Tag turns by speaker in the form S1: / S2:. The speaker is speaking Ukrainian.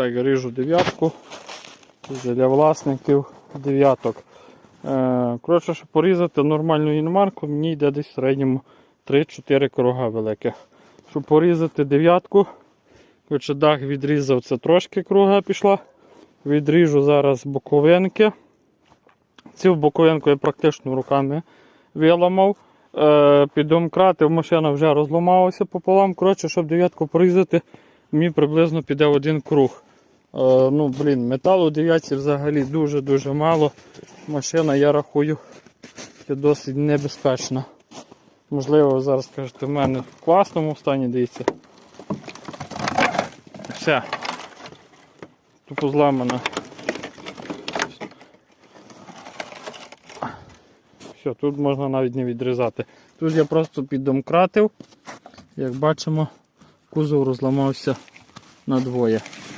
S1: так ріжу дев'ятку. Для власників дев'яток. Е, коротше, щоб порізати нормальну іномарку, мені йде десь в середньому 3-4 круга великих. Щоб порізати дев'ятку, коротше, дах відрізав, це трошки круга пішла. Відріжу зараз боковинки. Цю боковинку я практично руками виламав. Е, підомкратив, машина вже розламалася пополам. Коротше, щоб дев'ятку порізати, мені приблизно піде один круг. Е, ну, блін, металу у дев'ятці взагалі дуже-дуже мало. Машина, я рахую, є досить небезпечна. Можливо, ви зараз скажете, в мене в класному стані дивіться. Все. Тупо зламана. Все, тут можна навіть не відрізати. Тут я просто піддомкратив. Як бачимо, кузов розламався надвоє.